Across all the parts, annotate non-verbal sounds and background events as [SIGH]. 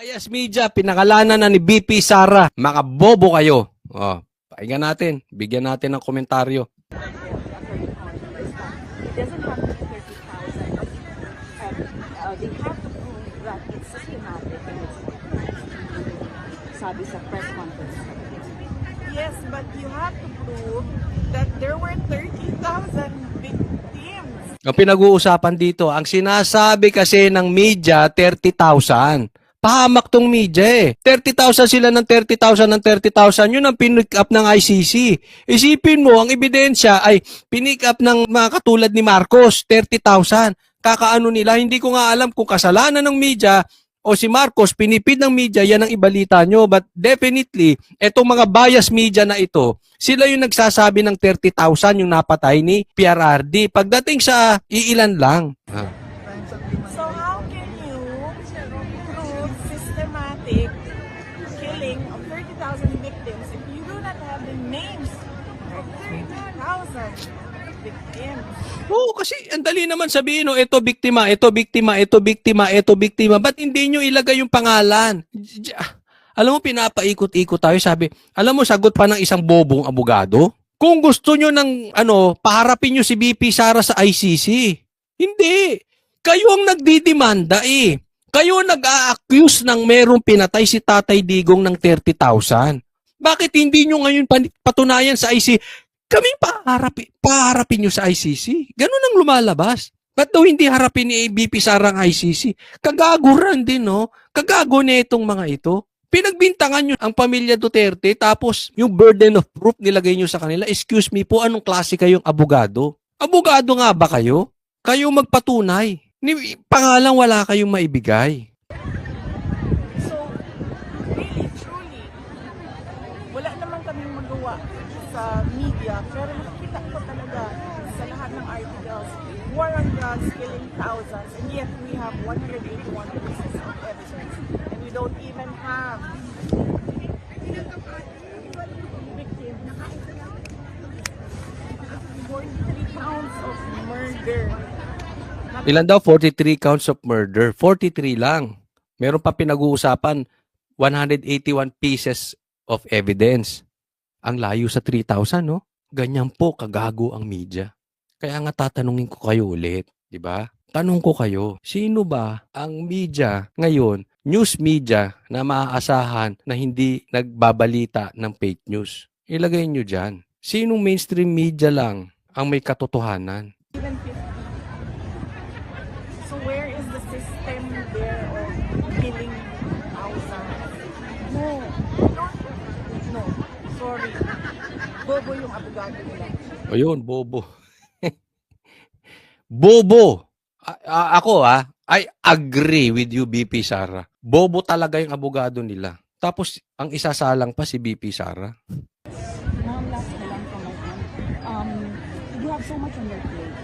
Ayas Media, pinakalanan na ni BP Sara. Mga bobo kayo. Oh, pakinggan natin. Bigyan natin ng komentaryo. It doesn't have to be 30,000. They have to prove that it's systematic and it's sabi sa press conference. Yes, but you have to prove that there were 30,000 victims. Ang pinag-uusapan dito, ang sinasabi kasi ng media, 30,000. Pahamak tong media eh. 30,000 sila ng 30,000 ng 30,000. Yun ang pinick up ng ICC. Isipin mo, ang ebidensya ay pinick up ng mga katulad ni Marcos, 30,000. Kakaano nila, hindi ko nga alam kung kasalanan ng media o si Marcos, pinipid ng media, yan ang ibalita nyo. But definitely, etong mga bias media na ito, sila yung nagsasabi ng 30,000 yung napatay ni PRRD. Pagdating sa iilan lang. So 30,000 victims? Oo, kasi ang dali naman sabihin, no, ito biktima, ito biktima, ito biktima, ito biktima. Ba't hindi nyo ilagay yung pangalan? Ah, Alam mo, pinapaikot-ikot tayo. Sabi, alam mo, sagot pa ng isang bobong abogado. Kung gusto nyo ng, ano, paharapin nyo si BP Sara sa ICC. Hindi. Kayo ang nagdidemanda eh. Kayo nag-a-accuse ng merong pinatay si Tatay Digong ng 30,000. Bakit hindi nyo ngayon patunayan sa ICC? Kaming paharapin, paharapin nyo sa ICC. Ganun ang lumalabas. Ba't daw hindi harapin ni BP Sara ang ICC? Kagaguran din, no? Kagago na itong mga ito. Pinagbintangan nyo ang pamilya Duterte tapos yung burden of proof nilagay nyo sa kanila. Excuse me po, anong klase kayong abogado? Abogado nga ba kayo? Kayo magpatunay. Ni, pangalang wala kayong maibigay. So, really, truly, wala naman kaming magawa sa media, pero nakikita ko talaga sa lahat ng articles, war on drugs, killing thousands, and yet we have 181 pieces of evidence, and we don't even have victims. 43 counts of murder. Ilan daw? 43 counts of murder. 43 lang. Meron pa pinag-uusapan, 181 pieces of evidence. Ang layo sa 3,000, no? Ganyan po kagago ang media. Kaya nga tatanungin ko kayo ulit, di ba? Tanong ko kayo, sino ba ang media ngayon, news media na maaasahan na hindi nagbabalita ng fake news? Ilagay nyo dyan. Sinong mainstream media lang ang may katotohanan? even 50. So where is the system there of killing thousands? No. No. Sorry. Bobo yung abogado nila. Ayun, bobo. [LAUGHS] bobo. A- a- ako ah, I agree with you BP Sara. Bobo talaga yung abogado nila. Tapos ang isasalang pa si BP Sara. Ma'am, last na lang from my end. Um, you have so much on your plate.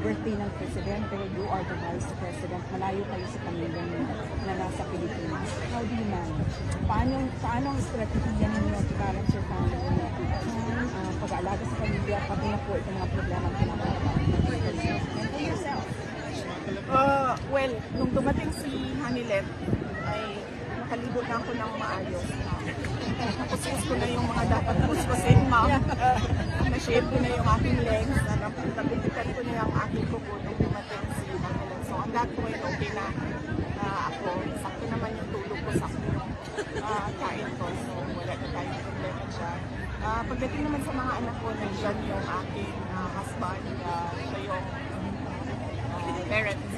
Birthday ng Presidente, you are the Vice President, malayo kayo sa pamilya niyo na nasa Pilipinas. How do you manage? Paano, paano ang strategiya ninyo to balance your family uh, pag-aalaga sa pamilya, pati na po itong mga problema ang pinapagawa And for yourself. Uh, well, nung dumating si Hanilet, ay nakalibot na ako ng maayos. Nakuskus ko na yung mga dapat kuskusin, ma'am. Uh, na-shave ko na yung aking legs. Napipitan ko na yung aking kuko nung dumating si Hanilet. So, on that point, okay na uh, ako. Sakto naman yung tulog ko, sakto yung uh, kain ko. So, wala na tayong problema dyan. Uh, pagdating naman sa mga anak ko, nandiyan yung aking uh, husband, uh, siya yung uh, parents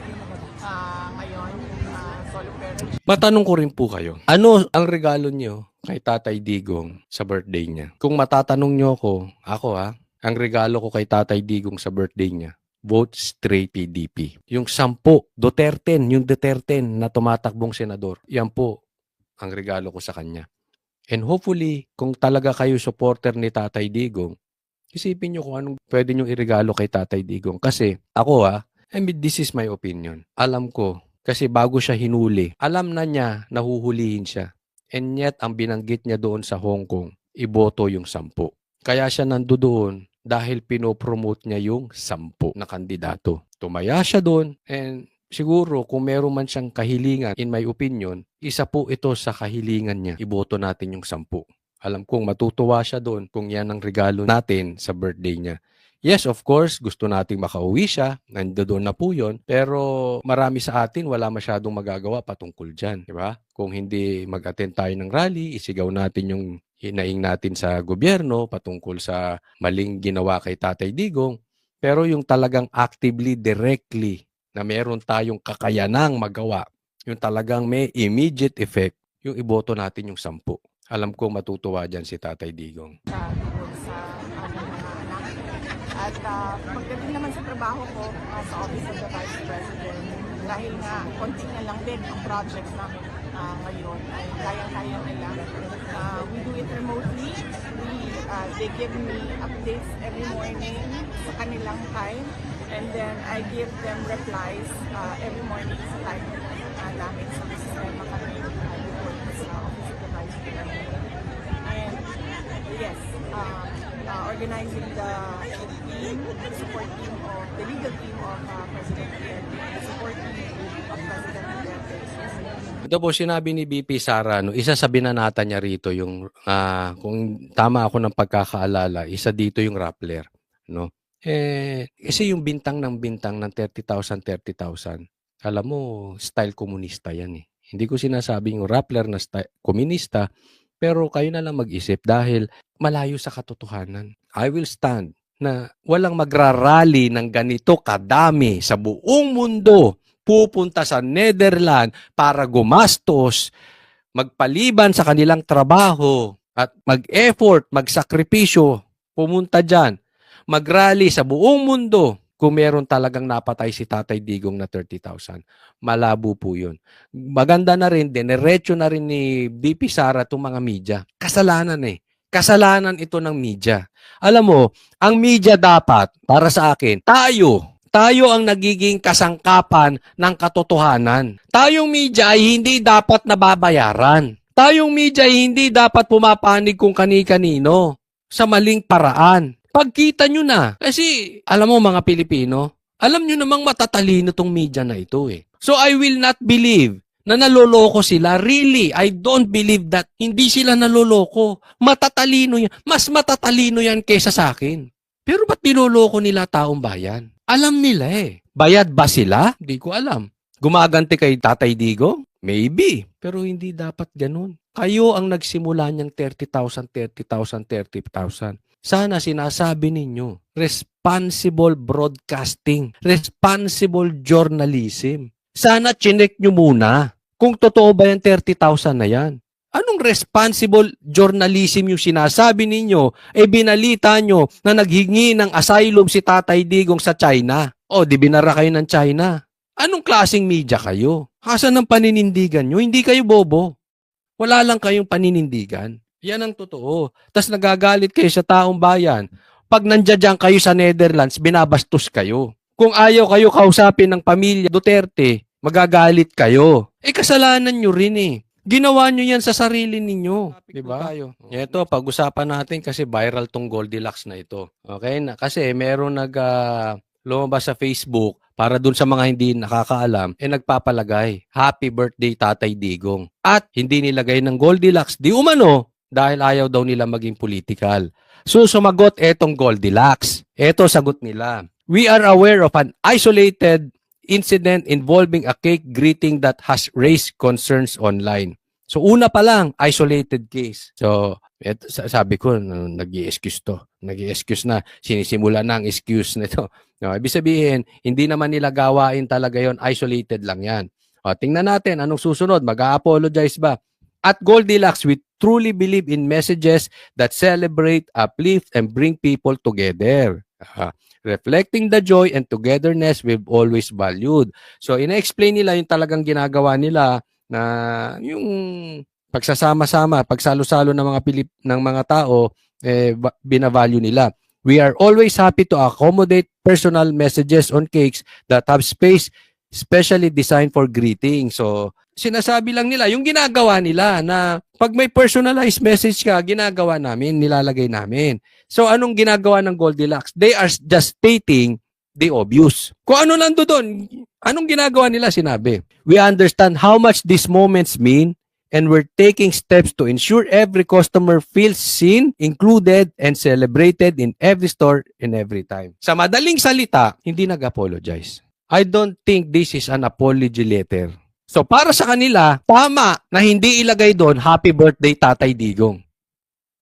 uh, ngayon, uh, solo parent. Matanong ko rin po kayo, ano ang regalo nyo kay Tatay Digong sa birthday niya? Kung matatanong nyo ako, ako ha, ang regalo ko kay Tatay Digong sa birthday niya, vote straight PDP. Yung sampu, Duterte, yung Duterte na tumatakbong senador, yan po ang regalo ko sa kanya. And hopefully, kung talaga kayo supporter ni Tatay Digong, isipin nyo kung anong pwede nyo iregalo kay Tatay Digong. Kasi ako ha, I mean, this is my opinion. Alam ko, kasi bago siya hinuli, alam na niya na huhulihin siya. And yet, ang binanggit niya doon sa Hong Kong, iboto yung sampu. Kaya siya nandoon dahil pinopromote niya yung sampu na kandidato. Tumaya siya doon and siguro kung meron man siyang kahilingan, in my opinion, isa po ito sa kahilingan niya. Iboto natin yung sampu. Alam kong matutuwa siya doon kung yan ang regalo natin sa birthday niya. Yes, of course, gusto nating makauwi siya. Nandoon na po yun. Pero marami sa atin wala masyadong magagawa patungkol dyan. Di ba? Kung hindi mag-attend tayo ng rally, isigaw natin yung hinaing natin sa gobyerno patungkol sa maling ginawa kay Tatay Digong. Pero yung talagang actively, directly, na meron tayong kakayanang magawa, yung talagang may immediate effect, yung iboto natin yung sampu. Alam ko matutuwa dyan si Tatay Digong. sa tungkol sa aking mga anak. At ah, pagdating naman sa trabaho ko ah, sa Office of the Vice President, dahil nga konti na lang din ang projects namin ah, ngayon, ay kaya-kaya nila. Ah, we do it remotely. We, ah, they give me updates every morning sa kanilang time. And then I give them replies ah, every morning sa time ah, namin sa sistema kami uh, sa Office of the Vice President. And yes, um, uh, organizing the the support team of the legal team of uh, President Duterte, support team of President Duterte. Ito po sinabi ni BP Sara, no, isa sa binanata niya rito yung, ah, kung tama ako ng pagkakaalala, isa dito yung Rappler. No? Eh, kasi yung bintang ng bintang ng 30,000, 30,000, alam mo, style komunista yan eh. Hindi ko sinasabi yung Rappler na style komunista, pero kayo na lang mag-isip dahil malayo sa katotohanan. I will stand na walang magrarally ng ganito kadami sa buong mundo pupunta sa Netherlands para gumastos, magpaliban sa kanilang trabaho at mag-effort, magsakripisyo, pumunta dyan, mag-rally sa buong mundo kung meron talagang napatay si Tatay Digong na 30,000. Malabo po yun. Maganda na rin, dinerecho na rin ni BP Sara itong mga media. Kasalanan eh. Kasalanan ito ng media. Alam mo, ang media dapat, para sa akin, tayo, tayo ang nagiging kasangkapan ng katotohanan. Tayong media ay hindi dapat nababayaran. Tayong media ay hindi dapat pumapanig kung kani-kanino sa maling paraan. Pagkita nyo na. Kasi, alam mo mga Pilipino, alam nyo namang matatalino tong media na ito eh. So I will not believe na naloloko sila. Really, I don't believe that. Hindi sila naloloko. Matatalino yan. Mas matatalino yan kesa sa akin. Pero ba't niloloko nila taong bayan? Alam nila eh. Bayad ba sila? Hindi ko alam. Gumaganti kay Tatay Digo? Maybe. Pero hindi dapat ganun. Kayo ang nagsimula niyang 30,000, 30,000, 30,000. Sana sinasabi ninyo, responsible broadcasting, responsible journalism. Sana chinek nyo muna kung totoo ba yung 30,000 na yan. Anong responsible journalism yung sinasabi ninyo? E binalita nyo na naghingi ng asylum si Tatay Digong sa China. O, di binara kayo ng China. Anong klasing media kayo? Hasan ng paninindigan nyo? Hindi kayo bobo. Wala lang kayong paninindigan. Yan ang totoo. Tapos nagagalit kayo sa taong bayan. Pag nandiyan kayo sa Netherlands, binabastos kayo. Kung ayaw kayo kausapin ng pamilya Duterte, magagalit kayo. Eh kasalanan nyo rin eh. Ginawa nyo yan sa sarili ninyo. Di ba? Ito, pag-usapan natin kasi viral tong Goldilocks na ito. Okay? Na, kasi meron nag ah, lumabas sa Facebook para dun sa mga hindi nakakaalam, eh nagpapalagay, Happy Birthday Tatay Digong. At hindi nilagay ng Goldilocks, di umano, dahil ayaw daw nila maging political. So sumagot etong Goldilocks. Eto sagot nila. We are aware of an isolated incident involving a cake greeting that has raised concerns online. So una pa lang, isolated case. So et, sa- sabi ko, nag excuse to. nag excuse na. Sinisimula na ang excuse nito. [LAUGHS] No, ibig sabihin, hindi naman nila gawain talaga yon isolated lang yan. O, tingnan natin, anong susunod? Mag-a-apologize ba? At Goldilocks, we truly believe in messages that celebrate, uplift, and bring people together. Ah, reflecting the joy and togetherness we've always valued. So, ina-explain nila yung talagang ginagawa nila na yung pagsasama-sama, pagsalo-salo ng mga Pilip, ng mga tao, eh, binavalue nila. We are always happy to accommodate personal messages on cakes that have space specially designed for greeting. So, sinasabi lang nila, yung ginagawa nila na pag may personalized message ka, ginagawa namin, nilalagay namin. So, anong ginagawa ng Goldilocks? They are just stating the obvious. Kung ano nando doon, anong ginagawa nila sinabi? We understand how much these moments mean and we're taking steps to ensure every customer feels seen, included, and celebrated in every store and every time. Sa madaling salita, hindi nag-apologize. I don't think this is an apology letter. So para sa kanila, tama na hindi ilagay doon, Happy Birthday Tatay Digong.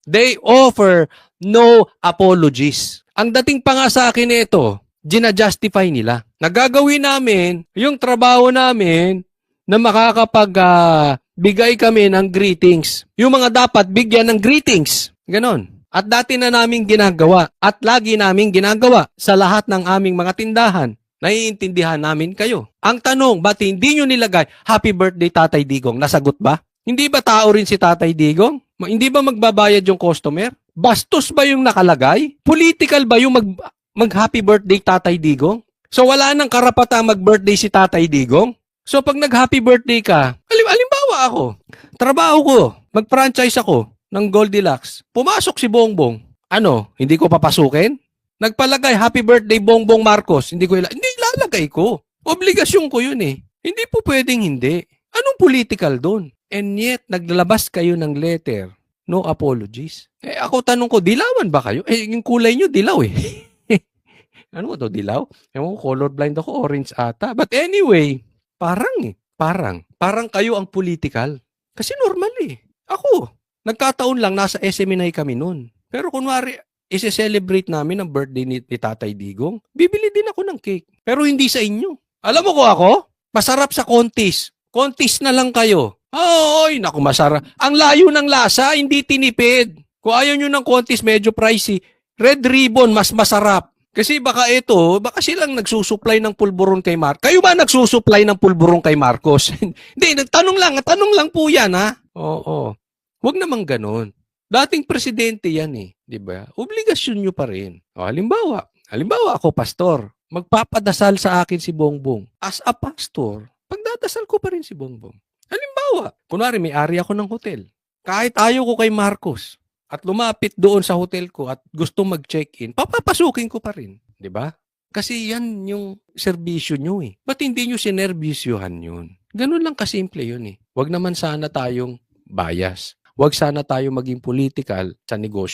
They offer no apologies. Ang dating pa nga sa akin ito, gina-justify nila. Nagagawin namin yung trabaho namin na makakapag ah, bigay kami ng greetings. Yung mga dapat bigyan ng greetings. Ganon. At dati na namin ginagawa at lagi namin ginagawa sa lahat ng aming mga tindahan. Naiintindihan namin kayo. Ang tanong, ba't hindi nyo nilagay, Happy Birthday Tatay Digong? Nasagot ba? Hindi ba tao rin si Tatay Digong? Hindi ba magbabayad yung customer? Bastos ba yung nakalagay? Political ba yung mag, mag Happy Birthday Tatay Digong? So wala nang karapatang mag-birthday si Tatay Digong? So pag nag-happy birthday ka, alim alimbawa ako, trabaho ko, mag-franchise ako ng Goldilocks. Pumasok si Bongbong. Ano, hindi ko papasukin? Nagpalagay, happy birthday Bongbong Marcos. Hindi ko ila- hindi ilalagay ko. Obligasyon ko yun eh. Hindi po pwedeng hindi. Anong political doon? And yet, naglalabas kayo ng letter. No apologies. Eh ako tanong ko, dilawan ba kayo? Eh yung kulay nyo, dilaw eh. [LAUGHS] ano to, dilaw? Ewan ko, colorblind ako, orange ata. But anyway, parang eh. Parang. Parang kayo ang political. Kasi normal eh. Ako, nagkataon lang, nasa SMNI kami noon. Pero kunwari, isi-celebrate namin ang birthday ni, ni Tatay Digong, bibili din ako ng cake. Pero hindi sa inyo. Alam mo ko ako? Masarap sa contest. Contest na lang kayo. Oy, naku masarap. Ang layo ng lasa, hindi tinipid. Kung ayaw nyo ng contest, medyo pricey. Red Ribbon, mas masarap. Kasi baka ito, baka silang nagsusupply ng pulburon kay Marcos. Kayo ba nagsusupply ng pulburon kay Marcos? [LAUGHS] Hindi, nagtanong lang, tanong lang po yan ha. Oo. Huwag naman ganun. Dating presidente yan eh, 'di ba? Obligasyon nyo pa rin. O, halimbawa, halimbawa ako pastor, magpapadasal sa akin si Bongbong. As a pastor, pagdadasal ko pa rin si Bongbong. Halimbawa, kunwari may ari ako ng hotel. Kahit ayaw ko kay Marcos at lumapit doon sa hotel ko at gusto mag-check-in, papapasukin ko pa rin, 'di ba? Kasi yan yung serbisyo nyo eh. Ba't hindi nyo sinervisyohan yun? Ganun lang kasimple yun eh. Huwag naman sana tayong bias. Huwag sana tayo maging political sa negosyo